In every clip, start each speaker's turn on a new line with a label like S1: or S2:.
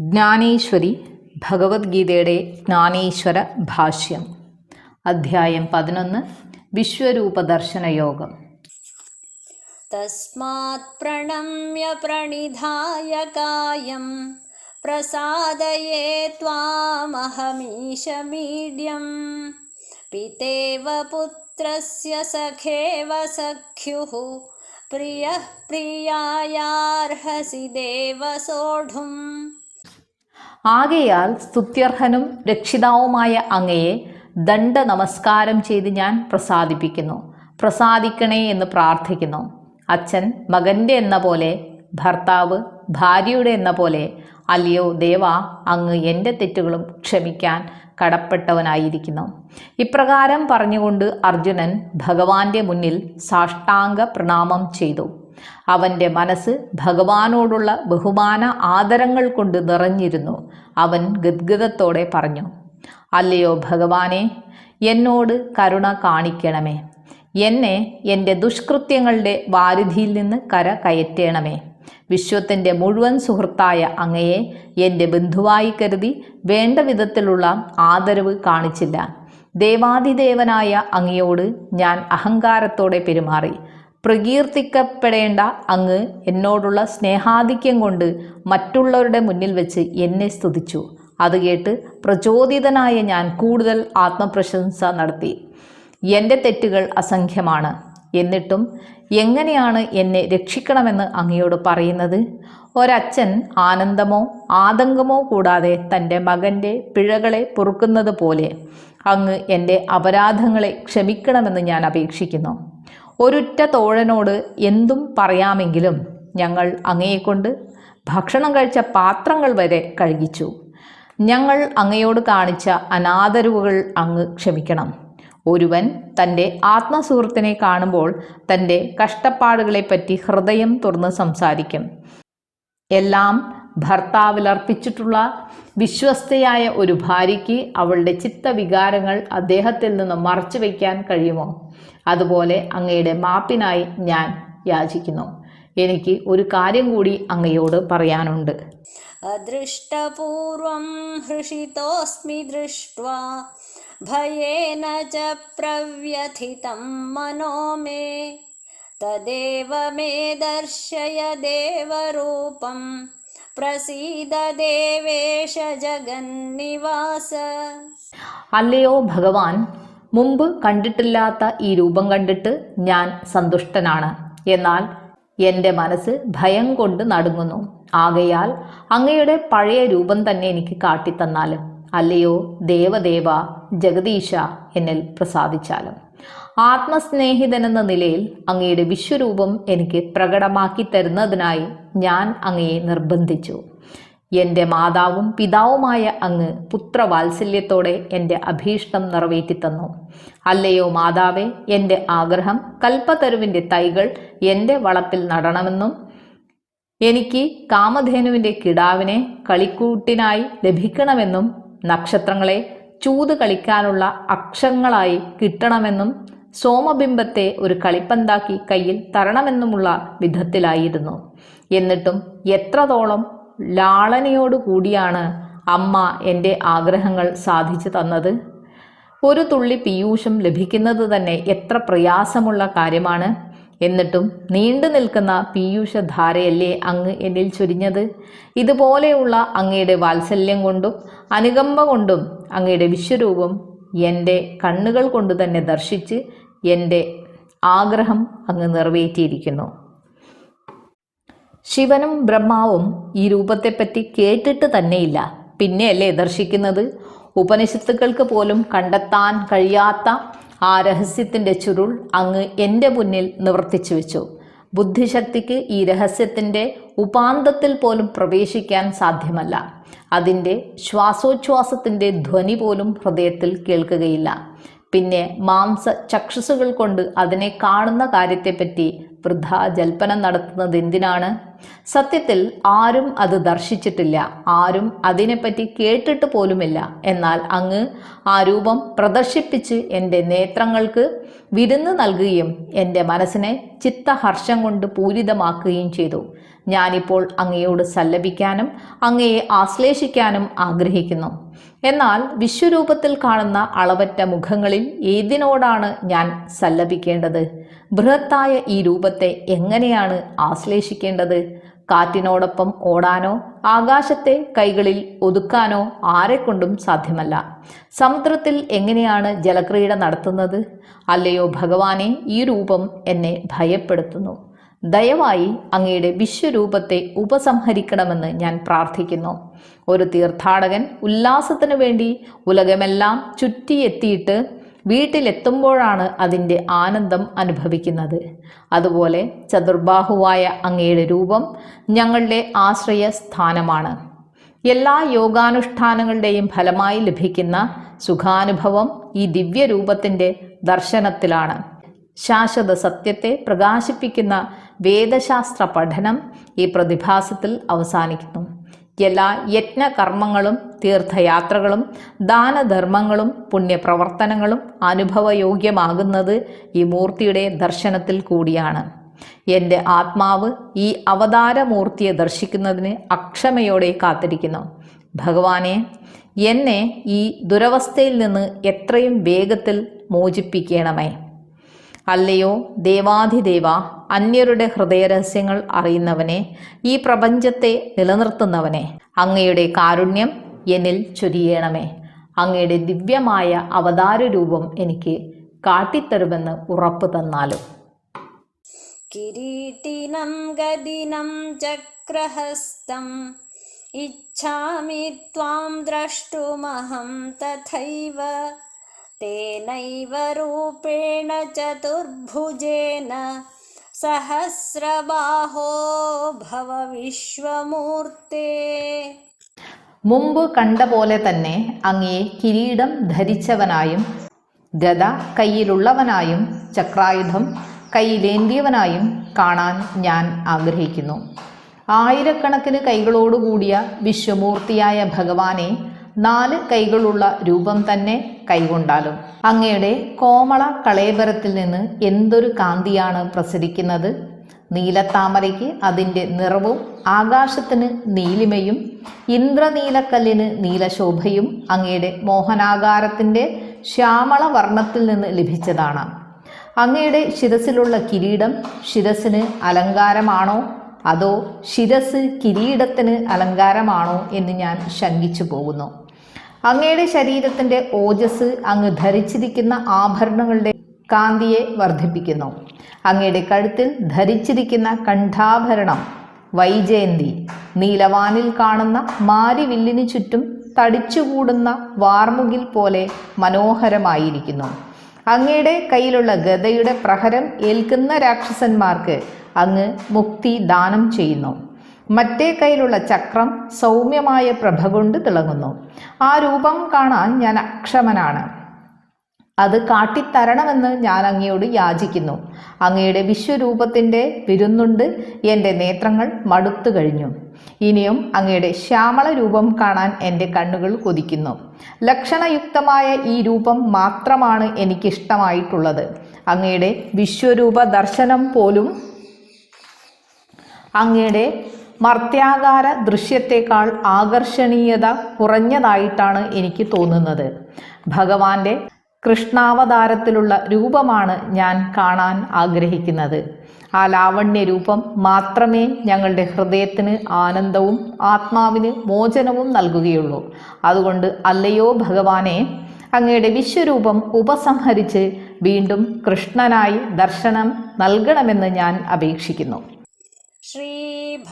S1: ജ്ഞാനേശ്വരി ഭഗവത്ഗീതയുടെ ജ്ഞാനേശ്വര ഭാഷ്യം. അധ്യായം പതിനൊന്ന്. വിശ്വരൂപദർശന യോഗം.
S2: തസ്മാത് പ്രണമ്യ പ്രണിധായ കായം. പ്രസാദയേ ത്വാമഹമീശമീഡ്യം പിതേവ പുത്രസ്യ സഖേവ സഖ്യുഃ. പ്രിയ പ്രിയായാർഹസി ദേവ സോഢും
S1: ആകയാൽ സ്തുത്യർഹനും രക്ഷിതാവുമായ അങ്ങയെ ദണ്ഡ നമസ്കാരം ചെയ്ത് ഞാൻ പ്രസാദിപ്പിക്കുന്നു. പ്രസാദിക്കണേ എന്ന് പ്രാർത്ഥിക്കുന്നു. അച്ഛൻ മകന്റെ എന്ന പോലെ ഭർത്താവ് ഭാര്യയുടെ എന്ന പോലെ അല്ലയോ ദേവ അങ്ങ് എന്റെ തെറ്റുകളും ക്ഷമിക്കാൻ കടപ്പെട്ടവനായിരിക്കുന്നു. ഇപ്രകാരം പറഞ്ഞുകൊണ്ട് അർജുനൻ ഭഗവാന്റെ മുന്നിൽ സാഷ്ടാംഗ പ്രണാമം ചെയ്തു. അവന്റെ മനസ്സ് ഭഗവാനോടുള്ള ബഹുമാന ആദരങ്ങൾ കൊണ്ട് നിറഞ്ഞിരുന്നു. അവൻ ഗദ്ഗതത്തോടെ പറഞ്ഞു അല്ലയോ ഭഗവാനെ എന്നോട് കരുണ കാണിക്കണമേ. എന്നെ എന്റെ ദുഷ്കൃത്യങ്ങളുടെ വാരിധിയിൽ നിന്ന് കര കയറ്റണമേ. വിശ്വത്തിന്റെ മുഴുവൻ സുഹൃത്തായ അങ്ങയെ എന്റെ ബന്ധുവായി കരുതി വേണ്ട വിധത്തിലുള്ള ആദരവ് കാണിച്ചില്ല. ദേവാദിദേവനായ അങ്ങയോട് ഞാൻ അഹങ്കാരത്തോടെ പെരുമാറി. പ്രകീർത്തിക്കപ്പെടേണ്ട അങ്ങ് എന്നോടുള്ള സ്നേഹാധിക്യം കൊണ്ട് മറ്റുള്ളവരുടെ മുന്നിൽ വെച്ച് എന്നെ സ്തുതിച്ചു. അത് കേട്ട് പ്രചോദിതനായ ഞാൻ കൂടുതൽ ആത്മപ്രശംസ നടത്തി. എന്റെ തെറ്റുകൾ അസംഖ്യമാണ്. എന്നിട്ടും എങ്ങനെയാണ് എന്നെ രക്ഷിക്കണമെന്ന് അങ്ങയോട് പറയുന്നത്? ഒരച്ഛൻ ആനന്ദമോ ആതങ്കമോ കൂടാതെ തന്റെ മകന്റെ പിഴകളെ പൊറുക്കുന്നത് പോലെ അങ്ങ് എന്റെ അപരാധങ്ങളെ ക്ഷമിക്കണമെന്ന് ഞാൻ അപേക്ഷിക്കുന്നു. ഒരുറ്റ തോഴനോട് എന്തും പറയാമെങ്കിലും ഞങ്ങൾ അങ്ങയെക്കൊണ്ട് ഭക്ഷണം കഴിച്ച പാത്രങ്ങൾ വരെ കഴുകിച്ചു. ഞങ്ങൾ അങ്ങയോട് കാണിച്ച അനാദരവുകൾ അങ്ങ് ക്ഷമിക്കണം. ഒരുവൻ തന്റെ ആത്മസുഹൃത്തിനെ കാണുമ്പോൾ തന്റെ കഷ്ടപ്പാടുകളെപ്പറ്റി ഹൃദയം തുറന്ന് സംസാരിക്കും. എല്ലാം ഭർത്താവിലർപ്പിച്ചിട്ടുള്ള വിശ്വസ്തയായ ഒരു ഭാര്യയ്ക്ക് അവളുടെ ചിത്തവികാരങ്ങൾ അദ്ദേഹത്തിൽ നിന്ന് മറച്ചു വയ്ക്കാൻ കഴിയുമോ? അതുപോലെ അങ്ങയുടെ മാപ്പിനായി ഞാൻ യാചിക്കുന്നു. എനിക്ക് ഒരു കാര്യം കൂടി അങ്ങയോട് പറയാനുണ്ട്.
S2: അദൃഷ്ടപൂർവം ഹൃഷിതോസ്മി ദൃഷ്ട ഭയേന ച പ്രവ്യഥിതം മനോമേ തദേവ മേ ദർശയ ദേവരൂപം പ്രസീത ദേവേഷ ജഗന്നിവാസ.
S1: അല്ലയോ ഭഗവാൻ മുമ്പ് കണ്ടിട്ടില്ലാത്ത ഈ രൂപം കണ്ടിട്ട് ഞാൻ സന്തുഷ്ടനാണ്. എന്നാൽ എന്റെ മനസ്സ് ഭയം കൊണ്ട് നടുങ്ങുന്നു. ആകയാൽ അങ്ങയുടെ പഴയ രൂപം തന്നെ എനിക്ക് കാട്ടിത്തന്നാലും അല്ലയോ ദേവദേവ ജഗദീശ എന്നിൽ പ്രസാദിച്ചാലും. ആത്മസ്നേഹിതനെന്ന നിലയിൽ അങ്ങയുടെ വിശ്വരൂപം എനിക്ക് പ്രകടമാക്കി തരുന്നതിനായി ഞാൻ അങ്ങയെ നിർബന്ധിച്ചു. എന്റെ മാതാവും പിതാവുമായ അങ്ങ് പുത്രവാത്സല്യത്തോടെ എന്റെ അഭീഷ്ടം നിറവേറ്റിത്തന്നു. അല്ലയോ മാതാവേ എന്റെ ആഗ്രഹം കൽപ്പതരുവിന്റെ തൈകൾ എന്റെ വളപ്പിൽ നടണമെന്നും എനിക്ക് കാമധേനുവിന്റെ കിടാവിനെ കളിക്കൂട്ടിനായി ലഭിക്കണമെന്നും നക്ഷത്രങ്ങളെ ചൂത് കളിക്കാനുള്ള അക്ഷങ്ങളായി കിട്ടണമെന്നും സോമബിംബത്തെ ഒരു കളിപ്പന്താക്കി കയ്യിൽ തരണമെന്നുമുള്ള വിധത്തിലായിരുന്നു. എന്നിട്ടും എത്രത്തോളം ലാളനയോടു കൂടിയാണ് അമ്മ എന്റെ ആഗ്രഹങ്ങൾ സാധിച്ചു തന്നത്? ഒരു തുള്ളി പീയൂഷം ലഭിക്കുന്നത് തന്നെ എത്ര പ്രയാസമുള്ള കാര്യമാണ്. എന്നിട്ടും നീണ്ടു നിൽക്കുന്ന പീയൂഷധാരയല്ലേ അങ്ങ് എന്നിൽ ചൊരിഞ്ഞത്? ഇതുപോലെയുള്ള അങ്ങയുടെ വാത്സല്യം കൊണ്ടും അനുകമ്പ കൊണ്ടും അങ്ങയുടെ വിശ്വരൂപം എന്റെ കണ്ണുകൾ കൊണ്ട് തന്നെ ദർശിച്ച് എന്റെ ആഗ്രഹം അങ്ങ് നിറവേറ്റിയിരിക്കുന്നു. ശിവനും ബ്രഹ്മാവും ഈ രൂപത്തെപ്പറ്റി കേട്ടിട്ട് തന്നെയില്ല. പിന്നെയല്ലേ ദർശിക്കുന്നത്? ഉപനിഷത്തുക്കൾക്ക് പോലും കണ്ടെത്താൻ കഴിയാത്ത ആ രഹസ്യത്തിന്റെ ചുരുൾ അങ്ങ് എന്റെ മുന്നിൽ നിവർത്തിച്ചു വെച്ചു. ബുദ്ധിശക്തിക്ക് ഈ രഹസ്യത്തിന്റെ ഉപാന്തത്തിൽ പോലും പ്രവേശിക്കാൻ സാധ്യമല്ല. അതിന്റെ ശ്വാസോച്ഛ്വാസത്തിന്റെ ധ്വനി പോലും ഹൃദയത്തിൽ കേൾക്കുകയില്ല. പിന്നെ മാംസ ചക്ഷുസുകൾ കൊണ്ട് അതിനെ കാണുന്ന കാര്യത്തെപ്പറ്റി വൃദ്ധ ജൽപ്പനം നടത്തുന്നത് എന്തിനാണ്? സത്യത്തിൽ ആരും അത് ദർശിച്ചിട്ടില്ല. ആരും അതിനെപ്പറ്റി കേട്ടിട്ട് പോലുമില്ല. എന്നാൽ അങ്ങ് ആ രൂപം പ്രദർശിപ്പിച്ച് എന്റെ നേത്രങ്ങൾക്ക് വിരുന്ന് നൽകുകയും എന്റെ മനസ്സിനെ ചിത്തഹർഷം കൊണ്ട് പൂരിതമാക്കുകയും ചെയ്തു. ഞാനിപ്പോൾ അങ്ങയോട് സല്ലപിക്കാനും അങ്ങയെ ആശ്ലേഷിക്കാനും ആഗ്രഹിക്കുന്നു. എന്നാൽ വിശ്വരൂപത്തിൽ കാണുന്ന അളവറ്റ മുഖങ്ങളിൽ ഏതിനോടാണ് ഞാൻ സല്ലപിക്കേണ്ടത്? ബൃഹത്തായ ഈ രൂപത്തെ എങ്ങനെയാണ് ആശ്ലേഷിക്കേണ്ടത്? കാറ്റിനോടൊപ്പം ഓടാനോ ആകാശത്തെ കൈകളിൽ ഒതുക്കാനോ ആരെക്കൊണ്ടും സാധ്യമല്ല. സമുദ്രത്തിൽ എങ്ങനെയാണ് ജലക്രീഡ നടത്തുന്നത്? അല്ലയോ ഭഗവാനെ ഈ രൂപം എന്നെ ഭയപ്പെടുത്തുന്നു. ദയവായി അങ്ങയുടെ വിശ്വരൂപത്തെ ഉപസംഹരിക്കണമെന്ന് ഞാൻ പ്രാർത്ഥിക്കുന്നു. ഒരു തീർത്ഥാടകൻ ഉല്ലാസത്തിനു വേണ്ടി ഉലകമെല്ലാം ചുറ്റിയെത്തിയിട്ട് വീട്ടിലെത്തുമ്പോഴാണ് അതിന്റെ ആനന്ദം അനുഭവിക്കുന്നത്. അതുപോലെ ചതുർബാഹുവായ അങ്ങയുടെ രൂപം ഞങ്ങളുടെ ആശ്രയ സ്ഥാനമാണ് എല്ലാ യോഗാനുഷ്ഠാനങ്ങളുടെയും ഫലമായി ലഭിക്കുന്ന സുഖാനുഭവം ഈ ദിവ്യരൂപത്തിന്റെ ദർശനത്തിലാണ്. ശാശ്വത സത്യത്തെ പ്രകാശിപ്പിക്കുന്ന വേദശാസ്ത്ര പഠനം ഈ പ്രതിഭാസത്തിൽ അവസാനിക്കുന്നു. എല്ലാ യജ്ഞകർമ്മങ്ങളും തീർത്ഥയാത്രകളും ദാനധർമ്മങ്ങളും പുണ്യപ്രവർത്തനങ്ങളും അനുഭവയോഗ്യമാകുന്നത് ഈ മൂർത്തിയുടെ ദർശനത്തിൽ കൂടിയാണ്. എന്റെ ആത്മാവ് ഈ അവതാരമൂർത്തിയെ ദർശിക്കുന്നതിന് അക്ഷമയോടെ കാത്തിരിക്കുന്നു. ഭഗവാനെ എന്നെ ഈ ദുരവസ്ഥയിൽ നിന്ന് എത്രയും വേഗത്തിൽ മോചിപ്പിക്കണമേ. അല്ലയോ? ദേവാധിദേവ അന്യരുടെ ഹൃദയരഹസ്യങ്ങൾ അറിയുന്നവനെ ഈ പ്രപഞ്ചത്തെ നിലനിർത്തുന്നവനെ അങ്ങയുടെ കാരുണ്യം എന്നിൽ ചൊരിയണമേ. അങ്ങയുടെ ദിവ്യമായ അവതാര രൂപം എനിക്ക് കാട്ടിത്തരുമെന്ന് ഉറപ്പ് തന്നാലും.
S2: കിരീട്ടിനം ഗതിനം ചക്രഹസ്തം ഇച്ഛാമി ത്വാം ദ്രഷ്ടുമഹം തഥൈവ तेनैव रूपेण चतुर्भुजेन सहस्रबाहो भव विश्वमूर्ते
S1: മുമ്പ് കണ്ട പോലെ തന്നെ അങ്ങയെ കിരീടം ധരിച്ചവനായും ഗദ കയ്യിലുള്ളവനായും ചക്രായുധം കയ്യിലേന്തിയവനായും കാണാൻ ഞാൻ ആഗ്രഹിക്കുന്നു ആയിരക്കണക്കിന് കൈകളോടുകൂടിയ വിശ്വമൂർത്തിയായ ഭഗവാനെ നാല് കൈകളുള്ള രൂപം തന്നെ കൈകൊണ്ടാലും. അങ്ങയുടെ കോമള കളേബരത്തിൽ നിന്ന് എന്തൊരു കാന്തിയാണ് പ്രസരിക്കുന്നത്? നീലത്താമരയ്ക്ക് അതിന്റെ നിറവും ആകാശത്തിന് നീലിമയും ഇന്ദ്രനീലക്കല്ലിന് നീലശോഭയും അങ്ങയുടെ മോഹനാകാരത്തിന്റെ ശ്യാമള വർണത്തിൽ നിന്ന് ലഭിച്ചതാണ്. അങ്ങയുടെ ശിരസിലുള്ള കിരീടം ശിരസിന് അലങ്കാരമാണോ? അതോ ശിരസ് കിരീടത്തിന് അലങ്കാരമാണോ എന്ന് ഞാൻ ശങ്കിച്ചു പോകുന്നു. അങ്ങയുടെ ശരീരത്തിന്റെ ഓജസ് അങ്ങ് ധരിച്ചിരിക്കുന്ന ആഭരണങ്ങളുടെ കാന്തിയെ വർദ്ധിപ്പിക്കുന്നു. അങ്ങയുടെ കഴുത്തിൽ ധരിച്ചിരിക്കുന്ന കണ്ഠാഭരണം വൈജയന്തി നീലവാനിൽ കാണുന്ന മാരിവില്ലിനു ചുറ്റും തടിച്ചുകൂടുന്ന വാർമുകിൽ പോലെ മനോഹരമായിരിക്കുന്നു. അങ്ങയുടെ കയ്യിലുള്ള ഗതയുടെ പ്രഹരം ഏൽക്കുന്ന രാക്ഷസന്മാർക്ക് അങ്ങ് മുക്തി ദാനം ചെയ്യുന്നു. മറ്റേ കയ്യിലുള്ള ചക്രം സൗമ്യമായ പ്രഭ കൊണ്ട് തിളങ്ങുന്നു. ആ രൂപം കാണാൻ ഞാൻ അക്ഷമനാണ്. അത് കാട്ടിത്തരണമെന്ന് ഞാൻ അങ്ങയോട് യാചിക്കുന്നു. അങ്ങയുടെ വിശ്വരൂപത്തിന്റെ വിരുന്നുണ്ട് എന്റെ നേത്രങ്ങൾ മടുത്തു കഴിഞ്ഞു. ഇനിയും അങ്ങയുടെ ശ്യാമള രൂപം കാണാൻ എന്റെ കണ്ണുകൾ കൊതിക്കുന്നു. ലക്ഷണയുക്തമായ ഈ രൂപം മാത്രമാണ് എനിക്കിഷ്ടമായിട്ടുള്ളത്. അങ്ങയുടെ വിശ്വരൂപ ദർശനം പോലും അങ്ങയുടെ മർത്യാകാര ദൃശ്യത്തെക്കാൾ ആകർഷണീയത കുറഞ്ഞതായിട്ടാണ് എനിക്ക് തോന്നുന്നത്. ഭഗവാന്റെ കൃഷ്ണാവതാരത്തിലുള്ള രൂപമാണ് ഞാൻ കാണാൻ ആഗ്രഹിക്കുന്നത്. ആ ലാവണ്യ രൂപം മാത്രമേ ഞങ്ങളുടെ ഹൃദയത്തിന് ആനന്ദവും ആത്മാവിന് മോചനവും നൽകുകയുള്ളൂ. അതുകൊണ്ട് അല്ലയോ ഭഗവാനെ അങ്ങയുടെ വിശ്വരൂപം ഉപസംഹരിച്ച് വീണ്ടും കൃഷ്ണനായി ദർശനം നൽകണമെന്ന് ഞാൻ അപേക്ഷിക്കുന്നു.
S2: श्रीभगवानुवाच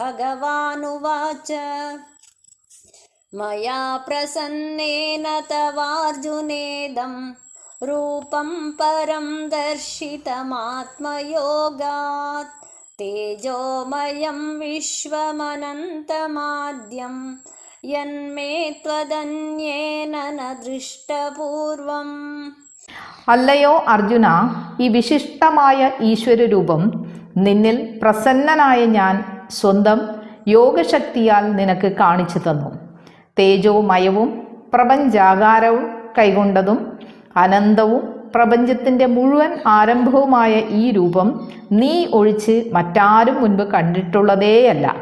S2: मया प्रसन्नेन तवार्जुनेदं रूपं परं दर्शितमात्मयोगात् तेजोमयं विश्वमनन्तमाद्यं यन्मे त्वदन्येन न दृष्टपूर्वम्
S1: അല്ലയോ അർജുന ഈ വിശിഷ്ടമായ ഈശ്വരരൂപം നിന്നിൽ പ്രസന്നനായ ഞാൻ സ്വന്തം യോഗശക്തിയാൽ നിനക്ക് കാണിച്ചു തന്നു. തേജോമയവും പ്രപഞ്ചാകാരവും കൈകൊണ്ടതും അനന്തവും പ്രപഞ്ചത്തിന്റെ മുഴുവൻ ആരംഭവുമായ ഈ രൂപം നീ ഒഴിച്ച് മറ്റാരും മുൻപ് കണ്ടിട്ടുള്ളതേയല്ല.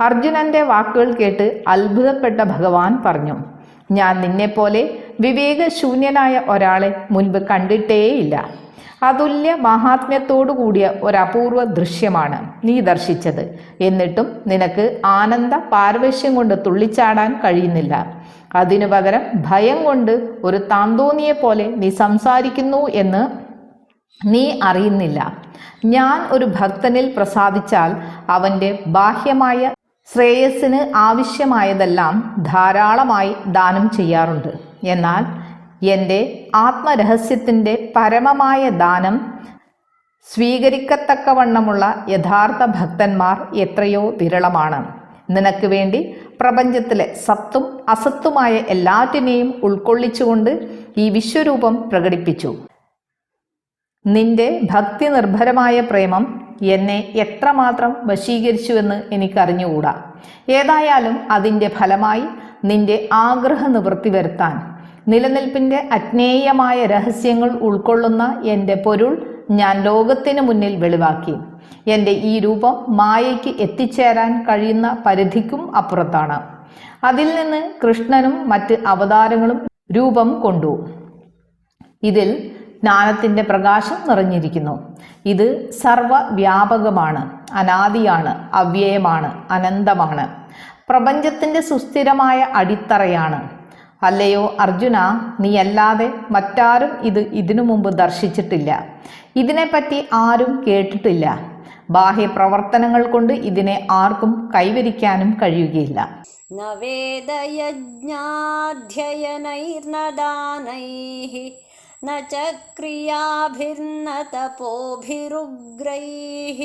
S1: അർജുനന്റെ വാക്കുകൾ കേട്ട് അത്ഭുതപ്പെട്ട ഭഗവാൻ പറഞ്ഞു ഞാൻ നിന്നെപ്പോലെ വിവേകശൂന്യനായ ഒരാളെ മുൻപ് കണ്ടിട്ടേയില്ല. അതുല്യ മഹാത്മ്യത്തോടു കൂടിയ ഒരപൂർവ ദൃശ്യമാണ് നീ ദർശിച്ചത്. എന്നിട്ടും നിനക്ക് ആനന്ദ പാരവശ്യം കൊണ്ട് തുള്ളിച്ചാടാൻ കഴിയുന്നില്ല. അതിനു പകരം ഭയം കൊണ്ട് ഒരു താന്തോന്നിയെ പോലെ നീ സംസാരിക്കുന്നു എന്ന് നീ അറിയുന്നില്ല. ഞാൻ ഒരു ഭക്തനിൽ പ്രസാദിച്ചാൽ അവന്റെ ബാഹ്യമായ ശ്രേയസ്സിന് ആവശ്യമായതെല്ലാം ധാരാളമായി ദാനം ചെയ്യാറുണ്ട്. എന്നാൽ എന്റെ ആത്മരഹസ്യത്തിന്റെ പരമമായ ദാനം സ്വീകരിക്കത്തക്കവണ്ണമുള്ള യഥാർത്ഥ ഭക്തന്മാർ എത്രയോ വിരളമാണ്. നിനക്ക് വേണ്ടി പ്രപഞ്ചത്തിലെ സത്തും അസത്തുമായ എല്ലാറ്റിനെയും ഉൾക്കൊള്ളിച്ചുകൊണ്ട് ഈ വിശ്വരൂപം പ്രകടിപ്പിച്ചു. നിന്റെ ഭക്തി നിർഭരമായ പ്രേമം എന്നെ എത്രമാത്രം വശീകരിച്ചുവെന്ന് എനിക്കറിഞ്ഞുകൂടാ. ഏതായാലും അതിന്റെ ഫലമായി നിന്റെ ആഗ്രഹ നിവൃത്തി വരുത്താൻ നിലനിൽപ്പിന്റെ അജ്ഞേയമായ രഹസ്യങ്ങൾ ഉൾക്കൊള്ളുന്ന എന്റെ പൊരുൾ ഞാൻ ലോകത്തിന് മുന്നിൽ വെളിവാക്കി. എന്റെ ഈ രൂപം മായയ്ക്ക് എത്തിച്ചേരാൻ കഴിയുന്ന പരിധിക്കും അപ്പുറത്താണ്. അതിൽ നിന്ന് കൃഷ്ണനും മറ്റ് അവതാരങ്ങളും രൂപം കൊണ്ടു. ഇതിൽ ജ്ഞാനത്തിന്റെ പ്രകാശം നിറഞ്ഞിരിക്കുന്നു. ഇത് സർവവ്യാപകമാണ് അനാദിയാണ് അവ്യയമാണ് അനന്തമാണ്. പ്രപഞ്ചത്തിന്റെ സുസ്ഥിരമായ അടിത്തറയാണ്. അല്ലയോ അർജുന നീയല്ലാതെ മറ്റാരും ഇത് ഇതിനു മുമ്പ് ദർശിച്ചിട്ടില്ല ഇതിനെപ്പറ്റി ആരും കേട്ടിട്ടില്ല ബാഹ്യപ്രവർത്തനങ്ങൾ കൊണ്ട് ഇതിനെ ആർക്കും കൈവരിക്കാനും കഴിയുകയില്ല
S2: न वेदयज्ञाध्ययनैर्न दानैः न च क्रियाभिर्न तपोभिरुग्रैः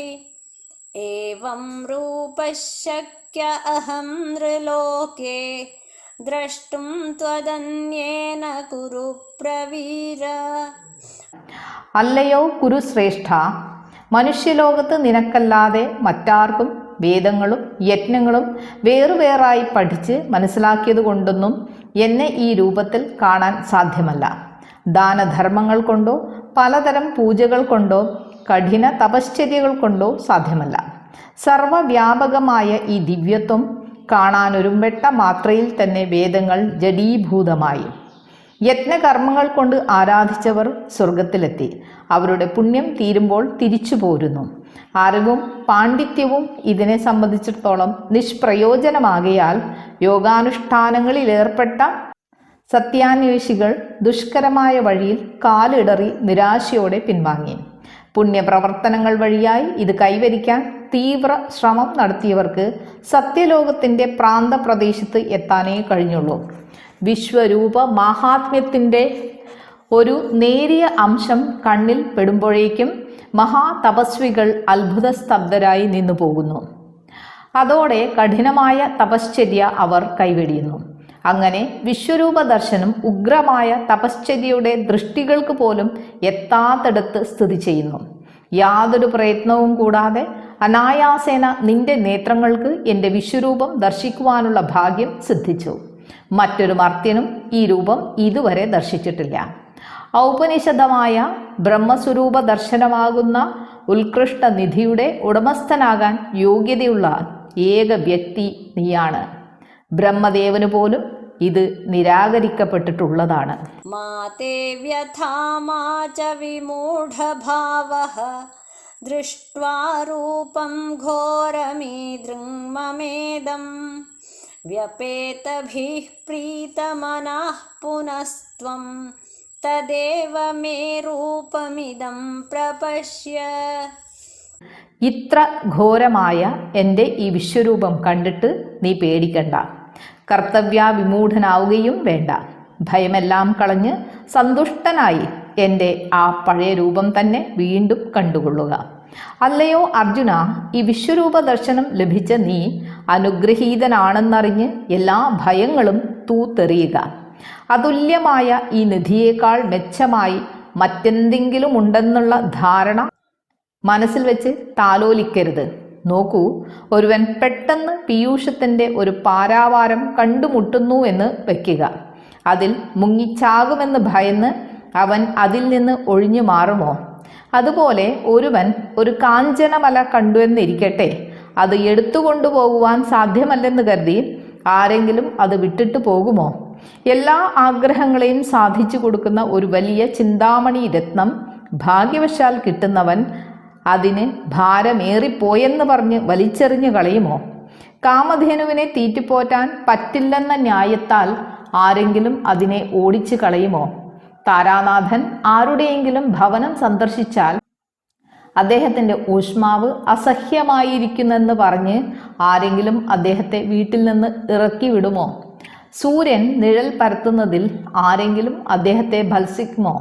S2: एवं रूपः शक्य अहं नृलोके द्रष्टुं त्वदन्येन कुरु प्रवीर
S1: അല്ലയോ കുരുശ്രേഷ്ഠ മനുഷ്യലോകത്ത് നിനക്കല്ലാതെ മറ്റാർക്കും വേദങ്ങളും യജ്ഞങ്ങളും വേറുവേറായി പഠിച്ച് മനസ്സിലാക്കിയത് കൊണ്ടൊന്നും എന്നെ ഈ രൂപത്തിൽ കാണാൻ സാധ്യമല്ല ദാനധർമ്മങ്ങൾ കൊണ്ടോ പലതരം പൂജകൾ കൊണ്ടോ കഠിന തപശ്ചര്യകൾ കൊണ്ടോ സാധ്യമല്ല സർവവ്യാപകമായ ഈ ദിവ്യത്വം കാണാനൊരുമ്പെട്ട മാത്രയിൽ തന്നെ വേദങ്ങൾ ജഡീഭൂതമായി. യജ്ഞകർമ്മങ്ങൾ കൊണ്ട് ആരാധിച്ചവർ സ്വർഗത്തിലെത്തി. അവരുടെ പുണ്യം തീരുമ്പോൾ തിരിച്ചു പോരുന്നു. അറിവും പാണ്ഡിത്യവും ഇതിനെ സംബന്ധിച്ചിടത്തോളം നിഷ്പ്രയോജനമാകയാൽ യോഗാനുഷ്ഠാനങ്ങളിലേർപ്പെട്ട സത്യാന്വേഷികൾ ദുഷ്കരമായ വഴിയിൽ കാലിടറി നിരാശയോടെ പിൻവാങ്ങി. പുണ്യപ്രവർത്തനങ്ങൾ വഴിയായി ഇത് കൈവരിക്കാൻ തീവ്ര ശ്രമം നടത്തിയവർക്ക് സത്യലോകത്തിന്റെ പ്രാന്തപ്രദേശത്ത് എത്താനേ കഴിഞ്ഞുള്ളൂ. വിശ്വരൂപ മാഹാത്മ്യത്തിന്റെ ഒരു നേരിയ അംശം കണ്ണിൽ പെടുമ്പോഴേക്കും മഹാതപസ്വികൾ അത്ഭുത സ്തബ്ധരായി നിന്നു പോകുന്നു അതോടെ കഠിനമായ തപശ്ചര്യ അവർ കൈവെടിയുന്നു. അങ്ങനെ വിശ്വരൂപ ദർശനം ഉഗ്രമായ തപശ്ചര്യയുടെ ദൃഷ്ടികൾക്ക് പോലും എത്താത്തടത്ത് സ്ഥിതി ചെയ്യുന്നു. യാതൊരു പ്രയത്നവും കൂടാതെ അനായാസേന നിന്റെ നേത്രങ്ങൾക്ക് എന്റെ വിശ്വരൂപം ദർശിക്കുവാനുള്ള ഭാഗ്യം സിദ്ധിച്ചു. മറ്റൊരു മർത്യനും ഈ രൂപം ഇതുവരെ ദർശിച്ചിട്ടില്ല. ഔപനിഷദമായ ബ്രഹ്മസ്വരൂപ ദർശനമാകുന്ന ഉത്കൃഷ്ട നിധിയുടെ ഉടമസ്ഥനാകാൻ യോഗ്യതയുള്ള ഏക വ്യക്തി നീയാണ്. ബ്രഹ്മദേവന് പോലും ഇത് നിരാകരിക്കപ്പെട്ടിട്ടുള്ളതാണ്.
S2: ദൃഷ്ട്വാരൂപം ഘോരമീ ദൃങ്മമേദം വ്യപേതഭിः പ്രീതമനാः പുനസ്ത്വം. തദേവ മേ രൂപമിദം പ്രപശ്യ.
S1: ഇത്ര ഘോരമായ എന്റെ ഈ വിശ്വരൂപം കണ്ടിട്ട് നീ പേടിക്കണ്ട. കർത്തവ്യാവിമൂഢനാവുകയും വേണ്ട. ഭയമെല്ലാം കളഞ്ഞ് സന്തുഷ്ടനായി എന്റെ ആ പഴയ രൂപം തന്നെ വീണ്ടും കണ്ടുകൊള്ളുക. അല്ലയോ അർജുന ഈ വിശ്വരൂപ ദർശനം ലഭിച്ച നീ അനുഗ്രഹീതനാണെന്നറിഞ്ഞ് എല്ലാ ഭയങ്ങളും തൂത്തെറിയുക. അതുല്യമായ ഈ നിധിയേക്കാൾ മെച്ചമായി മറ്റെന്തെങ്കിലും ഉണ്ടെന്നുള്ള ധാരണ മനസ്സിൽ വെച്ച് താലോലിക്കരുത്. നോക്കൂ ഒരുവൻ പെട്ടെന്ന് പീയൂഷത്തിന്റെ ഒരു പാരാവാരം കണ്ടുമുട്ടുന്നു എന്ന് വയ്ക്കുക അതിൽ മുങ്ങിച്ചാകുമെന്ന് ഭയന്ന് അവൻ അതിൽ നിന്ന് ഒഴിഞ്ഞു മാറുമോ? അതുപോലെ ഒരുവൻ ഒരു കാഞ്ചനമല കണ്ടുവെന്നിരിക്കട്ടെ അത് എടുത്തുകൊണ്ടുപോകുവാൻ സാധ്യമല്ലെന്ന് കരുതി ആരെങ്കിലും അത് വിട്ടിട്ട് പോകുമോ? എല്ലാ ആഗ്രഹങ്ങളെയും സാധിച്ചു കൊടുക്കുന്ന ഒരു വലിയ ചിന്താമണി രത്നം ഭാഗ്യവശാൽ കിട്ടുന്നവൻ അതിന് ഭാരമേറിപ്പോയെന്ന് പറഞ്ഞ് വലിച്ചെറിഞ്ഞു കളയുമോ? കാമധേനുവിനെ തീറ്റിപ്പോറ്റാൻ പറ്റില്ലെന്ന ന്യായത്താൽ ആരെങ്കിലും അതിനെ ഓടിച്ചു കളയുമോ? താരാനാഥൻ ആരുടെയെങ്കിലും ഭവനം സന്ദർശിച്ചാൽ അദ്ദേഹത്തിന്റെ ഊഷ്മാവ് അസഹ്യമായിരിക്കുന്നെന്ന് പറഞ്ഞ് ആരെങ്കിലും അദ്ദേഹത്തെ വീട്ടിൽ നിന്ന് ഇറക്കി വിടുമോ? സൂര്യൻ നിഴൽ പരത്തുന്നതിൽ ആരെങ്കിലും അദ്ദേഹത്തെ ഭത്സിക്കുമോ?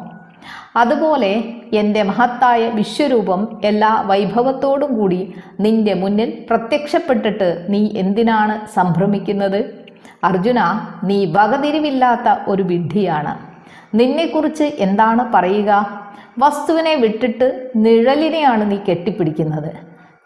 S1: അതുപോലെ എന്റെ മഹത്തായ വിശ്വരൂപം എല്ലാ വൈഭവത്തോടും കൂടി നിന്റെ മുന്നിൽ പ്രത്യക്ഷപ്പെട്ടിട്ട് നീ എന്തിനാണ് സംഭ്രമിക്കുന്നത്? അർജുന നീ വകതിരിവില്ലാത്ത ഒരു വിഡ്ഢിയാണ്. നിന്നെക്കുറിച്ച് എന്താണ് പറയുക? വസ്തുവിനെ വിട്ടിട്ട് നിഴലിനെയാണ് നീ കെട്ടിപ്പിടിക്കുന്നത്.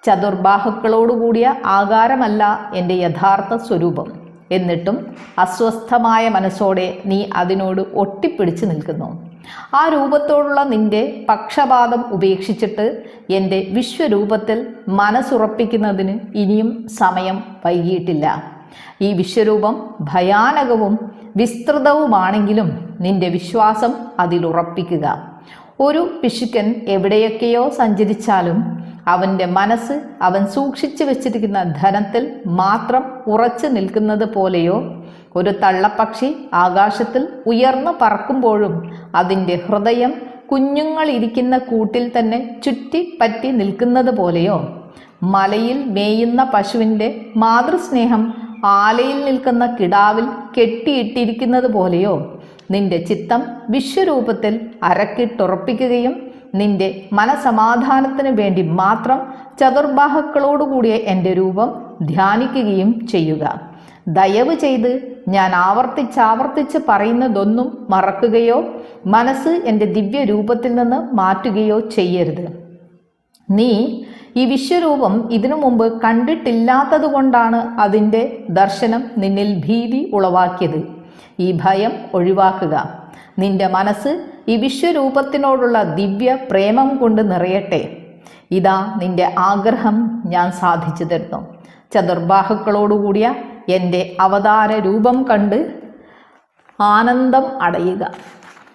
S1: ചതുർബാഹുക്കളോടുകൂടിയ ആകാരമല്ല എന്റെ യഥാർത്ഥ സ്വരൂപം. എന്നിട്ടും അസ്വസ്ഥമായ മനസ്സോടെ നീ അതിനോട് ഒട്ടിപ്പിടിച്ചു നിൽക്കുന്നു. ആ രൂപത്തോടുള്ള നിന്റെ പക്ഷപാതം ഉപേക്ഷിച്ചിട്ട് എന്റെ വിശ്വരൂപത്തിൽ മനസ്സുറപ്പിക്കുന്നതിന് ഇനിയും സമയം വൈകിയിട്ടില്ല. ഈ വിശ്വരൂപം ഭയാനകവും വിസ്തൃതവുമാണെങ്കിലും നിന്റെ വിശ്വാസം അതിലുറപ്പിക്കുക. ഒരു പിശുക്കൻ എവിടെയൊക്കെയോ സഞ്ചരിച്ചാലും അവന്റെ മനസ്സ് അവൻ സൂക്ഷിച്ചു വെച്ചിരിക്കുന്ന ധനത്തിൽ മാത്രം ഉറച്ചു നിൽക്കുന്നത് പോലെയോ? ഒരു തള്ളപ്പക്ഷി ആകാശത്തിൽ ഉയർന്നു പറക്കുമ്പോഴും അതിന്റെ ഹൃദയം കുഞ്ഞുങ്ങളിരിക്കുന്ന കൂട്ടിൽ തന്നെ ചുറ്റി പറ്റി നിൽക്കുന്നത് പോലെയോ? മലയിൽ മേയുന്ന പശുവിന്റെ മാതൃസ്നേഹം ആലയിൽ നിൽക്കുന്ന കിടാവിൽ കെട്ടിയിട്ടിരിക്കുന്നത് പോലെയോ? നിന്റെ ചിത്തം വിശ്വരൂപത്തിൽ അരക്കിട്ടുറപ്പിക്കുകയും നിന്റെ മനസമാധാനത്തിന് വേണ്ടി മാത്രം ചതുർബാഹുക്കളോടുകൂടിയ എന്റെ രൂപം ധ്യാനിക്കുകയും ചെയ്യുക. ദയവ് ചെയ്ത് ഞാൻ ആവർത്തിച്ചാവർത്തിച്ച് പറയുന്നതൊന്നും മറക്കുകയോ മനസ്സ് എന്റെ ദിവ്യ രൂപത്തിൽ നിന്ന് മാറ്റുകയോ ചെയ്യരുത്. നീ ഈ വിശ്വരൂപം ഇതിനു മുമ്പ് കണ്ടിട്ടില്ലാത്തതുകൊണ്ടാണ് അതിന്റെ ദർശനം നിന്നിൽ ഭീതി ഉളവാക്കിയത്. ഈ ഭയം ഒഴിവാക്കുക. നിന്റെ മനസ്സ് ഈ വിശ്വരൂപത്തിനോടുള്ള ദിവ്യ പ്രേമം കൊണ്ട് നിറയട്ടെ. ഇതാ നിന്റെ ആഗ്രഹം ഞാൻ സാധിച്ചു തരുന്നു. ചതുർബാഹുക്കളോടുകൂടിയ എന്റെ അവതാര രൂപം കണ്ട് ആനന്ദം അടയുക.